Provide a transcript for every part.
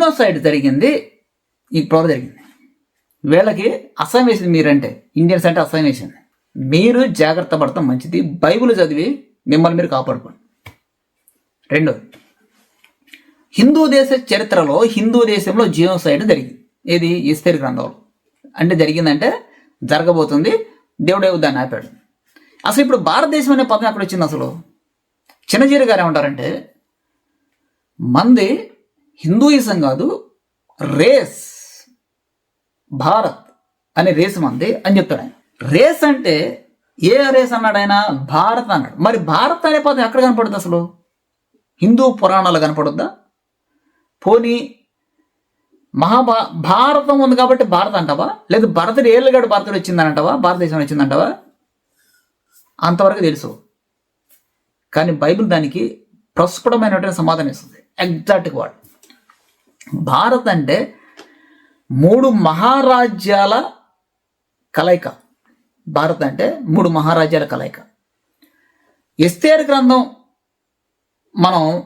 Genocide జరిగింది ఈ ప్రోర జరిగింది. వీళ్ళకి అసహ్యం వేసింది మీరంటే ఇండియన్స్ అంటే అసహ్యం వేసింది మీరు జాగ్రత్త పడతాం మంచిది బైబిల్ చదివి మిమ్మల్ని మీరు కాపాడుకోండి. రెండోది హిందూ దేశ చరిత్రలో హిందూ దేశంలో జీనోసైడ్ జరిగింది. ఏది? ఇస్తరి గ్రంథంలో. అంటే జరిగిందంటే జరగబోతుంది దేవుడే దాన్ని ఆపాడు. అసలు ఇప్పుడు భారతదేశం అనే పదం ఎక్కడ వచ్చింది అసలు? చిన్నజీరి గారు ఏమంటారంటే మంది హిందూయిజం కాదు రేస్ భారత్ అనే రేస్ మంది అని చెప్తాడు ఆయన. రేస్ అంటే ఏ రేస్ అన్నాడు ఆయన? భారత్ అన్నాడు. మరి భారత్ అనే పదం ఎక్కడ కనపడుతుంది అసలు? హిందూ పురాణాలు కనపడుద్దా? పోనీ మహాభా భారతం ఉంది కాబట్టి భారత్ అంటావా? లేదు భరతుడు ఏళ్ళుగాడు భారతుడు వచ్చిందని అంటావా? భారతదేశం వచ్చిందంటావా అంతవరకు తెలుసు. కానీ బైబిల్ దానికి ప్రస్ఫుటమైనటువంటి సమాధానం ఇస్తుంది. ఎగ్జాక్ట్ వర్డ్ భారత్ అంటే మూడు మహారాజ్యాల కలయిక. భారత్ అంటే మూడు మహారాజ్యాల కలయిక. ఎస్తేర్ గ్రంథం మనం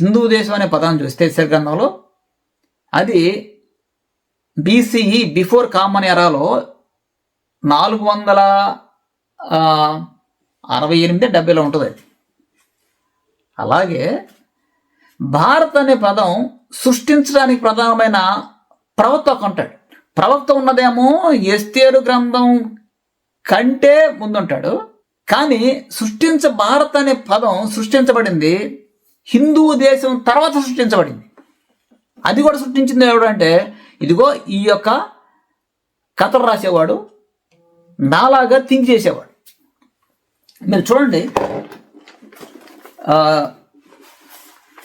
హిందూ దేశం అనే పదాన్ని చూస్తే ఎస్తేర్ గ్రంథంలో అది బీసీఈ బిఫోర్ కామన్ ఎరాలో నాలుగు వందల అరవై ఎనిమిది డెబ్బైలో ఉంటుంది అది. అలాగే భారత్ అనే పదం సృష్టించడానికి ప్రధానమైన ప్రవక్త ఒక ఉంటాడు ప్రవక్త ఉన్నదేమో ఎస్తేరు గ్రంథం కంటే ముందుంటాడు. కానీ సృష్టించ భారత్ అనే పదం సృష్టించబడింది హిందూ దేశం తర్వాత సృష్టించబడింది. అది కూడా సృష్టించింది ఎవడు అంటే ఇదిగో ఈ యొక్క కథలు రాసేవాడు నాలాగా థింక్ చేసేవాడు. మీరు చూడండి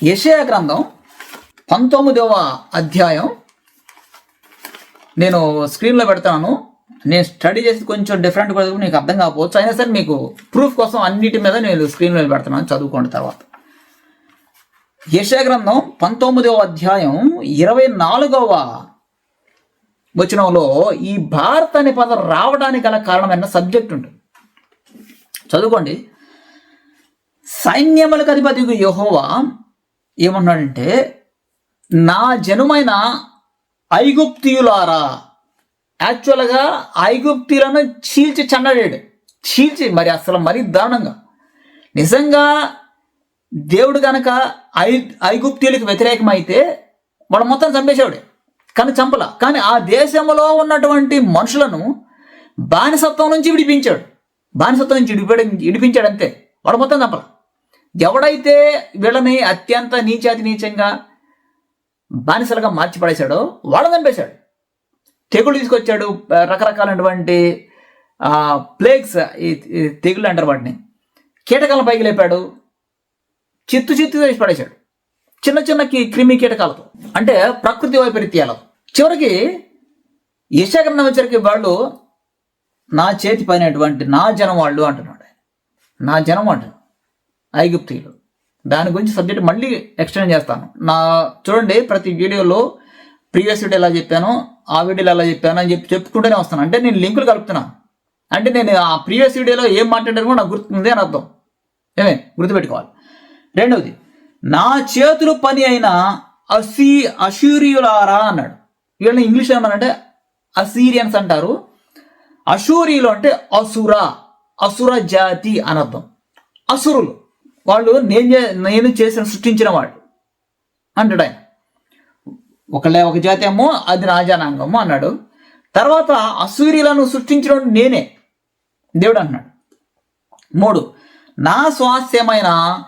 యషయా గ్రంథం పంతొమ్మిదవ అధ్యాయం. నేను స్క్రీన్లో పెడతాను. నేను స్టడీ చేసి కొంచెం డిఫరెంట్ కూడా నీకు అర్థం కాకపోవచ్చు. అయినా సరే మీకు ప్రూఫ్ కోసం అన్నిటి మీద నేను స్క్రీన్లో పెడుతున్నాను చదువుకోండి తర్వాత. యెషయా గ్రంథం పంతొమ్మిదవ అధ్యాయం ఇరవై నాలుగవ వచనంలో ఈ భారత్ అనే పదం రావడానికి గల కారణమైన సబ్జెక్ట్ ఉంటుంది చదువుకోండి. సైన్యములకు అధిపతి యహోవా ఏమన్నాడంటే నా జనమైన ఐగుప్తియులారా. యాక్చువల్గా ఐగుప్తిలను చీల్చి చండాడాడు. చీల్చి మరి అసలు మరీ దారుణంగా. నిజంగా దేవుడు కనుక ఐ ఐగుప్తులకు వ్యతిరేకమైతే వాడు మొత్తం చంపేసేవాడే. కానీ చంపల. కానీ ఆ దేశంలో ఉన్నటువంటి మనుషులను బానిసత్వం నుంచి విడిపించాడు. బానిసత్వం నుంచి విడిపడి విడిపించాడు అంతే వాడు మొత్తం చంపల. ఎవడైతే వీళ్ళని అత్యంత నీచాతి నీచంగా బానిసలుగా మార్చి పడేశాడో వాళ్ళని చంపేశాడు. తెగులు తీసుకొచ్చాడు రకరకాలైనటువంటి ప్లేగ్స్ ఈ తెగులు అంటారు వాటిని. కీటకాలను పైకి లేపాడు చిత్తు చిత్తు చేసి పడేశాడు చిన్న చిన్న క్రిమి కీటకాలతో. అంటే ప్రకృతి వైపరీత్యాలతో. చివరికి యశాగ్రంథం వచ్చరికి వాళ్ళు నా చేతి పైనటువంటి నా జనం వాళ్ళు అంటున్నాడు నా జనం అంటున్నాడు. ఐగుప్తీయులు. దాని గురించి సబ్జెక్ట్ మళ్ళీ ఎక్స్టెండ్ చేస్తాను. నా చూడండి ప్రతి వీడియోలో ప్రీవియస్ వీడియో ఎలా చెప్పాను ఆ వీడియోలో ఎలా చెప్పాను అని చెప్పి చెప్పుకుంటూనే వస్తాను. అంటే నేను లింకులు కలుపుతున్నాను అంటే నేను ఆ ప్రీవియస్ వీడియోలో ఏం మాట్లాడాను కూడా నాకు గుర్తుంది అని అర్థం. ఏమే? గుర్తుపెట్టుకోవాలి. రెండవది నా చేతులు పని అయిన అసీ అసూరియులారా అన్నాడు. వీళ్ళని ఇంగ్లీష్ ఏమన్నారంటే అసీరియన్స్ అంటారు. అసూరియులు అంటే అసుర అసుర జాతి అని అర్థం. అసురులు. వాళ్ళు నేను చే- నేను చేసిన సృష్టించిన వాడు అంటాడు ఆయన. ఒకళ్ళే ఒక జాతి ఏమో అది రాజానాంగము అన్నాడు. తర్వాత అసూర్యులను సృష్టించిన నేనే దేవుడు అంటున్నాడు. మూడు నా స్వాస్థ్యమైన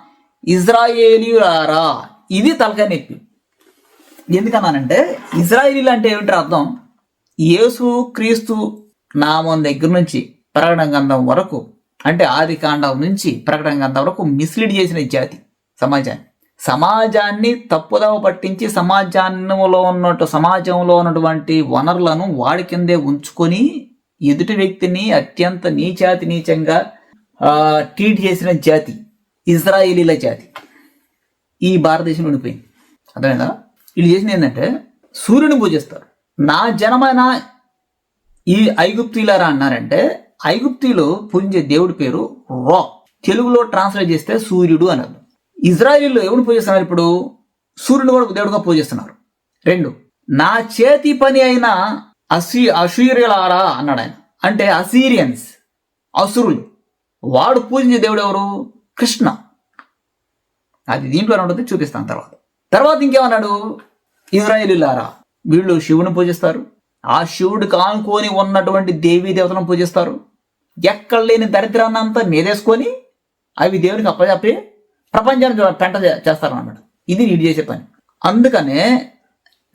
ఇజ్రాయేలీలారా ఇది తలకాయ నొప్పి. ఎందుకన్నానంటే ఇజ్రాయేలీలు అంటే ఏమిటి అర్థం? యేసు క్రీస్తు నామం దగ్గర నుంచి ప్రకటన గంధం వరకు అంటే ఆది కాండం నుంచి ప్రకటన గంధం వరకు మిస్లీడ్ చేసిన జాతి సమాజాన్ని. సమాజాన్ని తప్పుదవ పట్టించి సమాజంలో ఉన్నట్టు సమాజంలో ఉన్నటువంటి వనరులను వాడి కిందే ఉంచుకొని ఎదుటి వ్యక్తిని అత్యంత నీచాతి నీచంగా ట్రీట్ చేసిన జాతి ఇజ్రాయేలీల జాతి. ఈ భారతదేశంలో ఉండిపోయింది. అర్థమైందా? వీళ్ళు చేసింది ఏంటంటే సూర్యుని పూజిస్తారు. నా జనమైన ఈ ఐగుప్తులారా అన్నారంటే ఐగుప్తిలో పూజించే దేవుడి పేరు రా. తెలుగులో ట్రాన్స్లేట్ చేస్తే సూర్యుడు అని అర్థం ఇజ్రాయిల్లో ఎవరు పూజిస్తున్నారు ఇప్పుడు? సూర్యుడు కూడా దేవుడుగా పూజిస్తున్నారు రెండు నా చేతి పని అయిన అసీ అసూర్యులారా అన్నాడు ఆయన. అంటే అసీరియన్స్ అసురులు. వాడు పూజించే దేవుడు ఎవరు? కృష్ణ. అది దీంట్లోనే ఉంటుంది చూపిస్తాను తర్వాత. తర్వాత ఇంకేమన్నాడు? ఇజ్రాయేలీలారా వీళ్ళు శివుని పూజిస్తారు. ఆ శివుడికి ఆనుకొని ఉన్నటువంటి దేవీ దేవతలను పూజిస్తారు. ఎక్కడ లేని దరిద్రాన్ని అంతా మీదేసుకొని అవి దేవునికి అప్పచెప్పి ప్రపంచానికి పెంట చేస్తారన్నమాట. ఇది వీడు చేసే పని. అందుకనే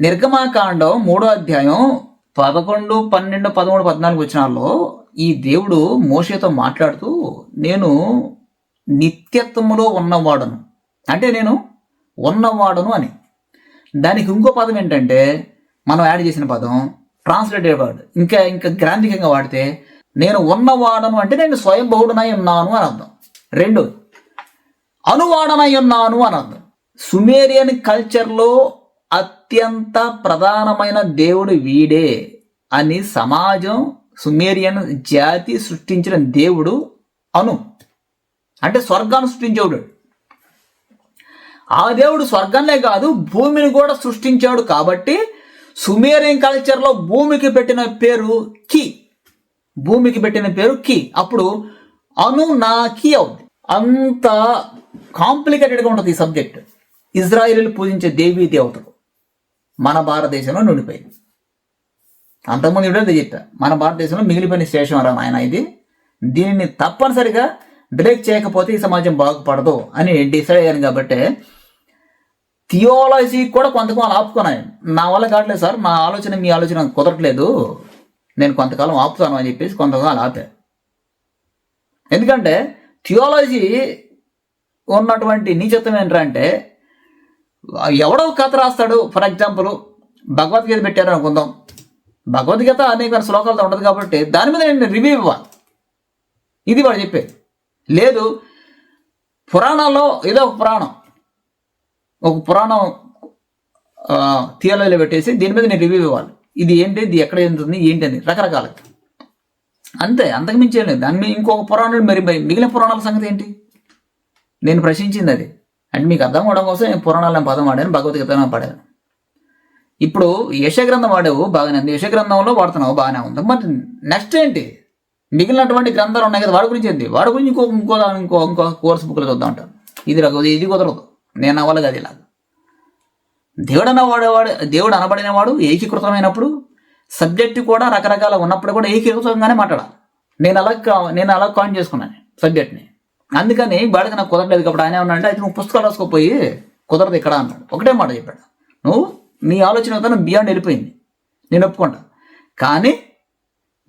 నిర్గమాకాండం మూడో అధ్యాయం పదకొండు పన్నెండు పదమూడు పద్నాలుగు వచ్చినాల్లో ఈ దేవుడు మోషేతో మాట్లాడుతూ నేను నిత్యత్వములో ఉన్నవాడను. అంటే నేను ఉన్నవాడను అని. దానికి ఇంకో పదం ఏంటంటే మనం యాడ్ చేసిన పదం ట్రాన్స్లేటెడ్ వర్డ్ ఇంకా ఇంకా గ్రాంధికంగా వాడితే నేను ఉన్నవాడను అంటే నేను స్వయంభవుడనై ఉన్నాను అని అర్థం. రెండు అనువాడనై ఉన్నాను అని అర్థం. సుమేరియన్ కల్చర్లో అత్యంత ప్రధానమైన దేవుడు వీడే అని సమాజం సుమేరియన్ జాతి సృష్టించిన దేవుడు అను. అంటే స్వర్గాన్ని సృష్టించేవాడు. ఆ దేవుడు స్వర్గాన్నే కాదు భూమిని కూడా సృష్టించాడు కాబట్టి సుమేరియన్ కల్చర్లో భూమికి పెట్టిన పేరు కి. భూమికి పెట్టిన పేరు కి. అప్పుడు అను నా కి అవుద్ది. అంత కాంప్లికేటెడ్గా ఉంటుంది ఈ సబ్జెక్ట్ ఇజ్రాయిలీలు పూజించే దేవీ దేవతలు మన భారతదేశంలో నుండిపోయింది. అంతకుముందు ఇవ్వడం చెప్పా మన భారతదేశంలో మిగిలిపోయిన శేషం రా ఇది. దీనిని తప్పనిసరిగా బ్రేక్ చేయకపోతే ఈ సమాజం బాగుపడదు అని డిసైడ్ అయ్యాను కాబట్టి థియాలజీ కూడా కొంతకాలం ఆపుకున్నాను. నా వల్ల కావట్లేదు సార్ నా ఆలోచన మీ ఆలోచన కుదరట్లేదు. నేను కొంతకాలం ఆపుతాను అని చెప్పేసి కొంతకాలం ఆపా. ఎందుకంటే థియాలజీ ఉన్నటువంటి నీచత్వం ఏంటంటే ఎవడో కథ రాస్తాడు. ఫర్ ఎగ్జాంపుల్ భగవద్గీత పెట్టారు అనుకుందాం. భగవద్గీత అనేక శ్లోకాలతో ఉండదు కాబట్టి దాని మీద నేను రివ్యూ ఇవ్వాలి ఇది వాడు చెప్పేది. లేదు పురాణాల్లో ఏదో ఒక పురాణం. ఒక పురాణం థియాలజీలో పెట్టేసి దీని మీద నేను రివ్యూ ఇవ్వాలి. ఇది ఏంటి? ఇది ఎక్కడ ఉంటుంది ఏంటి అని రకరకాల అంతే అంతకుమించి ఏం లేదు. దాని మీద ఇంకొక పురాణాలు మరి మరి మిగిలిన పురాణాల సంగతి ఏంటి? నేను ప్రశ్నించింది అది. అంటే మీకు అర్థం అవడం కోసం నేను పురాణాలను పదం వాడాను భగవద్గీత పాడాను. ఇప్పుడు యశగ్రంథం వాడావు బాగానే ఉంది. యశగ్రంథంలో వాడుతున్నావు బాగానే ఉంది. మరి నెక్స్ట్ ఏంటి? మిగిలినటువంటి గ్రంథాలు ఉన్నాయి కదా వాడి గురించి ఏంటి? వాడి గురించి ఇంకో ఇంకో ఇంకో ఇంకో కోర్స్ బుక్లు చూద్దాం ఉంటాను ఇది ఇది కుదరదు. నేను అవ్వాలి అది ఇలాగ. దేవుడు అన్నవాడేవాడు దేవుడు అనబడినవాడు ఏకీకృతమైనప్పుడు సబ్జెక్టు కూడా రకరకాల ఉన్నప్పుడు కూడా ఏకీకృతంగానే మాట్లాడాలి. నేను అలా కా- నేను అలా కాయిన్ చేసుకున్నాను సబ్జెక్ట్ని. అందుకని వాడికి నాకు కుదరలేదు కాబట్టి ఆయన ఏమన్నా అయితే నువ్వు పుస్తకాలు రాసుకోపోయి కుదరదు ఇక్కడ అన్నాడు. ఒకటే మాట చెప్పాడు. నువ్వు నీ ఆలోచన తను బియాండ్ వెళ్ళిపోయింది. నేను ఒప్పుకుంటా కానీ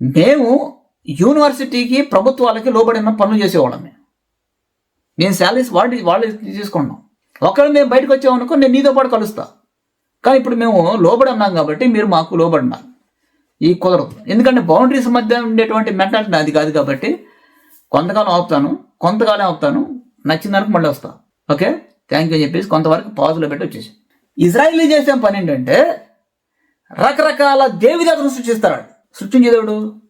మేము యూనివర్సిటీకి ప్రభుత్వాలకి లోబడిన పనులు చేసేవాళ్ళమే నేను శాలరీస్ వాడి వాళ్ళు తీసుకున్నాం ఒకవేళ మేము బయటకు వచ్చామనుకో నేను నీతో పాటు కలుస్తా. కానీ ఇప్పుడు మేము లోబడి ఉన్నాం కాబట్టి మీరు మాకు లోబడి ఉన్నారు ఈ కుదరదు. ఎందుకంటే బౌండరీస్ మధ్య ఉండేటువంటి మెంటాలిటీ అది కాదు కాబట్టి కొంతకాలం ఆపుతాను కొంతకాలం ఆపుతాను నచ్చిన వరకు మళ్ళీ వస్తా. ఓకే? థ్యాంక్ యూ అని చెప్పేసి కొంతవరకు పాజులో పెట్టి వచ్చేసి. ఇజ్రాయిల్ చేసే పని ఏంటంటే రకరకాల దేవిదేవతను సృష్టిస్తాడు. సృష్టించే దేవుడు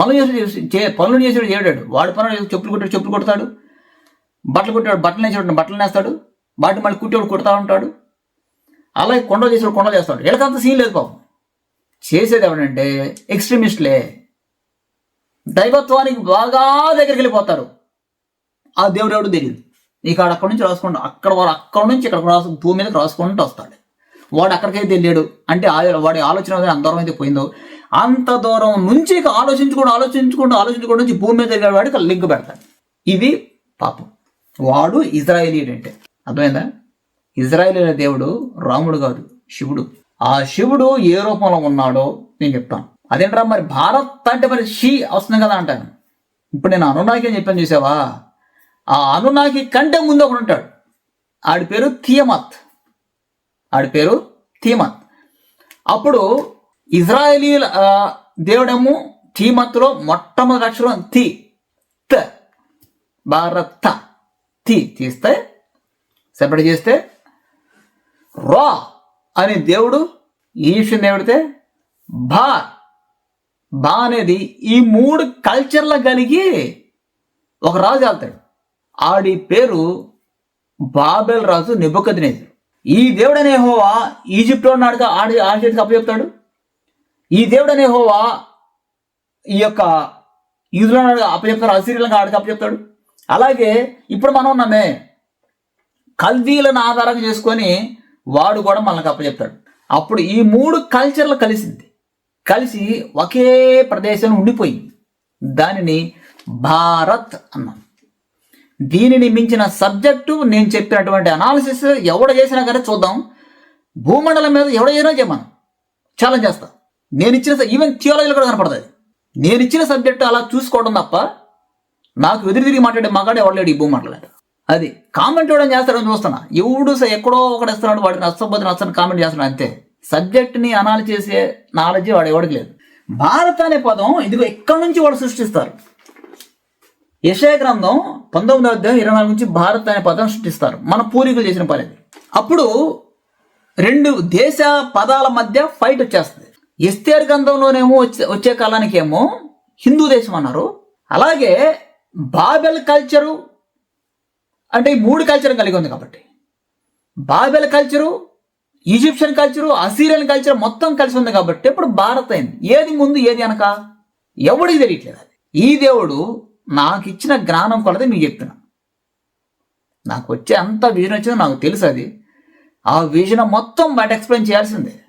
పనులు చేసి చే- పనులు చేసేవాడు చేయడాడు వాడు పనులు చెప్పులు కొట్టాడు చెప్పులు కొడతాడు. బట్టలు కొట్టాడు బట్టలు వేసేవాడు బట్టలు వేస్తాడు వాటి మళ్ళీ కుట్టేవాడు కుడతా ఉంటాడు. అలాగే కొండలు చేసేవాడు కొండలు చేస్తాడు. వీళ్ళకంత సీన్ లేదు పాపం. చేసేది ఎవరంటే ఎక్స్ట్రీమిస్ట్లే. దైవత్వానికి బాగా దగ్గరికి వెళ్ళిపోతారు. ఆ దేవుడు ఎవడు తెలియదు. ఇక అక్కడి నుంచి రాసుకుంటా అక్కడ వాడు అక్కడ నుంచి ఇక్కడ రాసు భూమి మీదకి రాసుకుంటూ వస్తాడు. వాడు అక్కడికైతే వెళ్ళాడు. అంటే వాడి ఆలోచన అనేది అంత దూరం అయితే పోయిందో అంత దూరం నుంచి ఇక ఆలోచించుకుంటూ ఆలోచించుకుంటూ ఆలోచించుకుంటూ నుంచి భూమి మీద తిరిగాడు వాడికి లింక్ పెడతాడు. ఇది పాపం. వాడు ఇజ్రాయేలీడ్ అంటే. అర్థమైందా? ఇజ్రాయేలీల దేవుడు రాముడు కాదు శివుడు. ఆ శివుడు ఏ రూపంలో ఉన్నాడో నేను చెప్తాను. అదేంట్రా మరి భారత్ అంటే మరి షీ వస్తుంది కదా అంటాను. ఇప్పుడు నేను అనునాకి అని చెప్పాను చూసావా? ఆ అనునాకి కంటే ముందు ఒకడు ఉంటాడు. ఆడి పేరు థియమత్. ఆడి పేరు థీమత్ అప్పుడు ఇజ్రాయేలీ ఆ, దేవుడేమో థీమత్లో మొట్టమొదటి అక్షరం థీ త భారత థీ తీస్తే సెపరేట్ చేస్తే రా అని దేవుడు ఈ విషయం దేవుడితే భా బా అనేది ఈ మూడు కల్చర్ల కలిగి ఒక రాజు వెళ్తాడు ఆడి పేరు బాబెల్ రాజు నిబుకద్నేజర్. ఈ దేవుడనే హోవా ఈజిప్ట్లో నాడుగా ఆడి ఆడి చేతికి అప్పచెప్తాడు ఈ దేవుడనే హోవా ఈ యొక్క ఈదులో అప్పచెప్తాడు అసిరిలంగా ఆడికి అప్పచెప్తాడు అలాగే ఇప్పుడు మనం ఉన్నామే. కల్దీలను ఆధారం చేసుకొని వాడు కూడా మనకు అప్పచెప్తాడు. అప్పుడు ఈ మూడు కల్చర్లు కలిసింది. కలిసి ఒకే ప్రదేశంలో ఉండిపోయింది. దానిని భారత్ అన్నాం. దీనిని మించిన సబ్జెక్టు నేను చెప్పినటువంటి అనాలిసిస్ ఎవడ చేసినా కానీ చూద్దాం. భూమండలం మీద ఎవడ చేసినా చెప్పాను ఛాలెంజ్ చేస్తా. నేను ఇచ్చిన ఈవెన్ థియాలజీలో కూడా కనపడుతుంది నేను ఇచ్చిన సబ్జెక్టు అలా చూసుకోవడం తప్ప నాకు ఎదురు తిరిగి మాట్లాడే మగాడు ఎవడలేడు ఈ భూమండలం మీద. అది కామెంట్ ఇవ్వడం చేస్తాడని చూస్తున్నా. ఎవడు ఎక్కడో ఒకటి ఇస్తున్నాడు వాడికి నచ్చకపోతే నచ్చని కామెంట్ చేస్తున్నాడు అంతే. సబ్జెక్ట్ని అనాలి చేసే నాలెడ్జ్ వాడు ఎవడికి లేదు. భారత్ అనే పదం ఇదిగో ఎక్కడి నుంచి వాడు సృష్టిస్తారు. యశయ గ్రంథం పంతొమ్మిది అధ్యాయం ఇరవై నాలుగు నుంచి భారత్ అనే పదం సృష్టిస్తారు. మన పూర్వీకులు చేసిన పని అప్పుడు రెండు దేశ పదాల మధ్య ఫైట్ వచ్చేస్తుంది. ఎస్తేర్ గ్రంథంలోనేమో వచ్చే వచ్చే కాలానికేమో హిందూ దేశం అన్నారు. అలాగే బాబెల్ కల్చరు అంటే ఈ మూడు కల్చర్ కలిగి ఉంది కాబట్టి. Babel culture Egyptian culture Assyrian culture మొత్తం కలిసి ఉంది కాబట్టి ఇప్పుడు భారత్ అయింది. ఏది ముందు ఏది అనక ఎవడికి తెలియట్లేదు అది. ఈ దేవుడు నాకు ఇచ్చిన జ్ఞానం కొలది మీకు చెప్తున్నా. నాకు వచ్చే అంత విజన్ వచ్చిందో నాకు తెలుసు అది. ఆ విజన్ మొత్తం బయట ఎక్స్ప్లెయిన్ చేయాల్సిందే.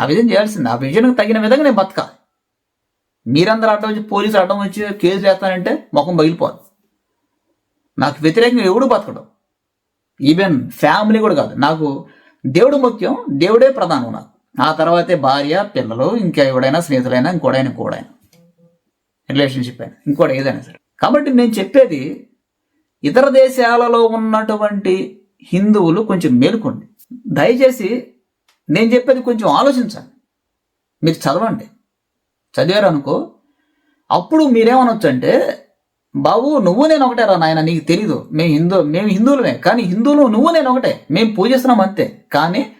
ఆ విజన్ చేయాల్సిందే. ఆ విజన్కి తగిన విధంగా నేను బతకాలి. మీరందరూ అడ్డం వచ్చి పోలీసులు అడ్డం వచ్చి కేసులు వేస్తానంటే ముఖం పగిలిపోదు నాకు వ్యతిరేకంగా ఎవడు బతకడం. ఈవెన్ ఫ్యామిలీ కూడా కాదు. నాకు దేవుడు ముఖ్యం దేవుడే ప్రధానం నాకు. ఆ తర్వాతే భార్య పిల్లలు ఇంకా ఎవడైనా స్నేహితులైనా ఇంకోడైనా ఇంకోడైనా. రిలేషన్షిప్ అయినా. ఇంకోటి ఏదైనా సరే. కాబట్టి నేను చెప్పేది ఇతర దేశాలలో ఉన్నటువంటి హిందువులు కొంచెం మేలుకోండి. దయచేసి నేను చెప్పేది కొంచెం ఆలోచించండి. మీరు చదవండి. చదివారు అనుకో అప్పుడు మీరేమనొచ్చు అంటే బాబు నువ్వు నేను ఒకటే రా నాయన నీకు తెలీదు. మేము హిందూ మేము హిందువులమే కానీ హిందువులు నువ్వు నేను ఒకటే. మేము పూజిస్తున్నాం అంతే. కానీ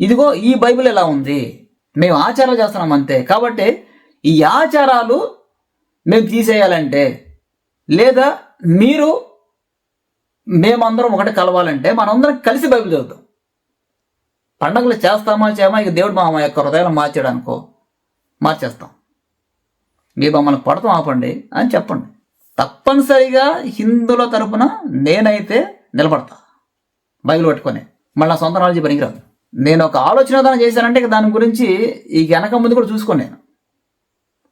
ఇదిగో ఈ బైబిల్ ఎలా ఉంది? మేము ఆచారాలు చేస్తున్నాం అంతే. కాబట్టి ఈ ఆచారాలు మేము తీసేయాలంటే లేదా మీరు మేమందరం ఒకటి కలవాలంటే మనందరం కలిసి బైబిల్ చదువుతాం. పండగలు చేస్తామా చేయమా? ఇక దేవుడు మా యొక్క హృదయాలు మార్చాడు అనుకో మార్చేస్తాం. మీ మమ్మల్ని పడతాం ఆపండి అని చెప్పండి. తప్పనిసరిగా హిందువుల తరపున నేనైతే నిలబడతా. బైబిల్ పట్టుకొని. మళ్ళీ నా సొంత నాలెడ్జ్ పనికిరాదు. నేను ఒక ఆలోచన దాన్ని చేశానంటే దాని గురించి ఈ వెనక ముందు కూడా చూసుకోను నేను.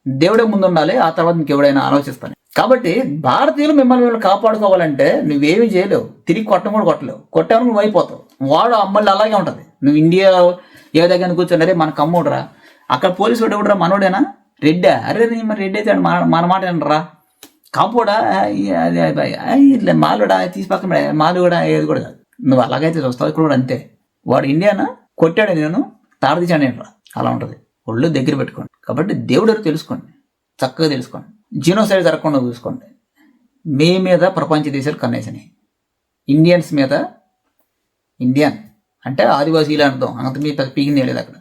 దేవుడే ముందు ఉండాలి ఆ తర్వాత ఇంకెవడైనా ఆలోచిస్తాను. కాబట్టి భారతీయులు మిమ్మల్ని మిమ్మల్ని కాపాడుకోవాలంటే నువ్వేమీ చేయలేవు. తిరిగి కొట్టడం కూడా కొట్టలేవు. కొట్టావు నువ్వు అయిపోతావు. వాడు అమ్మల్ని అలాగే ఉంటుంది. నువ్వు ఇండియా ఏ దగ్గర కూర్చొని అరే మన కమ్మోడురా. అక్కడ పోలీసు వాడు ఎవడరా మనోడేనా? రెడ్డా. అరే నీ మరి రెడ్డి అయితే మన మాట వినరా? కాపోడా అది ఇట్లా మాలుడా తీసి పక్కన మాలు కూడా ఏది కూడా కాదు. నువ్వు అలాగైతే చూస్తావు ఇక్కడ కూడా అంతే. వాడు ఇండియానా? కొట్టాడు నేను తాడదీచాడు నేను అలా ఉంటుంది. ఒళ్ళు దగ్గర పెట్టుకోండి. కాబట్టి దేవుడు తెలుసుకోండి. చక్కగా తెలుసుకోండి. జీనోసైడ్ జరగకుండా చూసుకోండి. మీ మీద ప్రపంచ దేశాలు కన్నేసినాయి. ఇండియన్స్ మీద ఇండియన్ అంటే ఆదివాసీలు అర్థం అంత మీ పెద్ద పీకింది లేదు అక్కడ.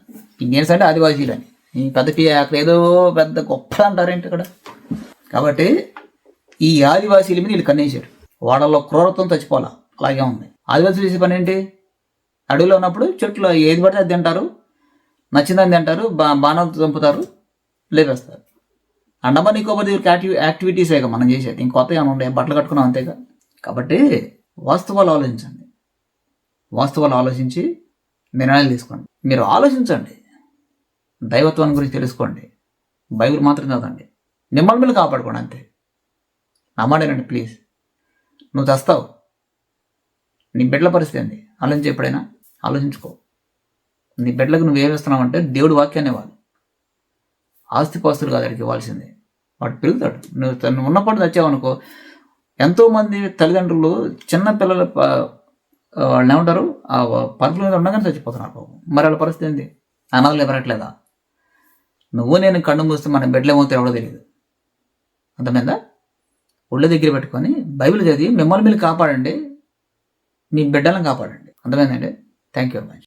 ఇండియన్స్ అంటే ఆదివాసీలు అని. పెద్ద పీ అక్కడ ఏదో పెద్ద గొప్ప అంటారేంటి అక్కడ కాబట్టి ఈ ఆదివాసీల మీద వీళ్ళు కన్నేశారు. వాడల్లో క్రూరత్వం చచ్చిపోవాలా? అలాగే ఉంది. ఆదివాసులు చేసే పని ఏంటి? అడవిలో ఉన్నప్పుడు చెట్లు ఏది పడితే అది తింటారు నచ్చిందని తింటారు బా బాణాలతో చంపుతారు లేపేస్తారు. అండమాన్ నికోబార్ దగ్గర యాక్టివి యాక్టివిటీసే మనం చేసేది? ఇంకొత్త ఏమైనా ఉండే? బట్టలు కట్టుకున్నాం అంతేగా? కాబట్టి వాస్తవాలు ఆలోచించండి. వాస్తవాలు ఆలోచించి నిర్ణయాలు తీసుకోండి. మీరు ఆలోచించండి. దైవత్వాన్ని గురించి తెలుసుకోండి. బైబిల్ మాత్రం కాదండి. మిమ్మల్ని మీరు కాపాడుకోండి అంతే. నమ్మాడేనండి ప్లీజ్ నువ్వు చస్తావు. నీ బిడ్డల పరిస్థితి ఏంది? ఆలోచించి ఎప్పుడైనా. ఆలోచించుకో. నీ బిడ్డలకు నువ్వు ఏమిస్తున్నావంటే దేవుడు వాక్యాన్ని ఇవ్వాలి. ఆస్తిపాస్తులు కాదు అడిగి ఇవ్వాల్సిందే. వాడు పెరుగుతాడు నువ్వు తను ఉన్నప్పుడు తెచ్చావనుకో ఎంతోమంది తల్లిదండ్రులు చిన్న పిల్లల వాళ్ళు ఏమంటారు? ఆ పరుపుల మీద ఉండగానే చచ్చిపోతున్నారు పాపం. మరి వాళ్ళ పరిస్థితి ఏంది? అనాథలు ఎవరట్లేదా? నువ్వు నేను కళ్ళు మూస్తే మన బిడ్డలు ఎవడో తెలియదు. అర్థమైందా? ఒళ్ళ దగ్గర పెట్టుకొని బైబిల్ చదివి మిమ్మల్ని మీరు కాపాడండి మీ బిడ్డలను కాపాడండి. అర్థమైందండి? Thank you very much